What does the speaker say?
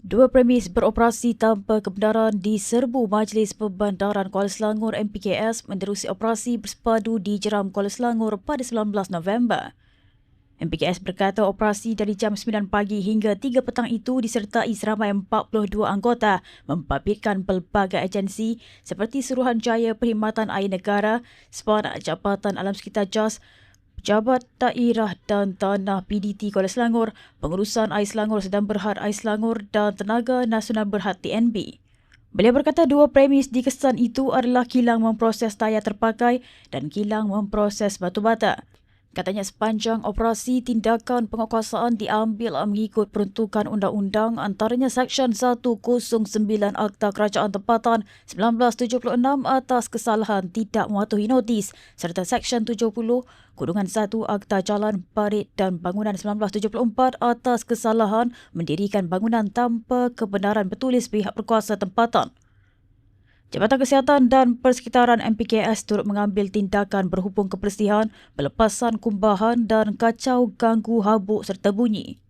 Dua premis beroperasi tanpa kebenaran di serbu Majlis Perbandaran Kuala Selangor MPKS menerusi operasi bersepadu di Jeram Kuala Selangor pada 19 November. MPKS berkata operasi dari jam 9 pagi hingga 3 petang itu disertai seramai 42 anggota membabitkan pelbagai agensi seperti Suruhanjaya Perkhidmatan Air Negara, SPAN Jabatan Alam Sekitar JAS, Pejabat Daerah dan Tanah PDT Kuala Selangor, Pengurusan Air Selangor Sedang Berhad Air Selangor dan Tenaga Nasional Berhad TNB. Beliau berkata dua premis di kesan itu adalah kilang memproses tayar terpakai dan kilang memproses batu bata. Katanya sepanjang operasi tindakan penguasaan diambil mengikut peruntukan undang-undang antaranya Seksyen 109 Akta Kerajaan Tempatan 1976 atas kesalahan tidak mematuhi notis serta Seksyen 70 Kudungan 1 Akta Jalan Parit dan Bangunan 1974 atas kesalahan mendirikan bangunan tanpa kebenaran bertulis pihak berkuasa tempatan. Jabatan Kesihatan dan Persekitaran MPKS turut mengambil tindakan berhubung kebersihan, pelepasan kumbahan dan kacau ganggu habuk serta bunyi.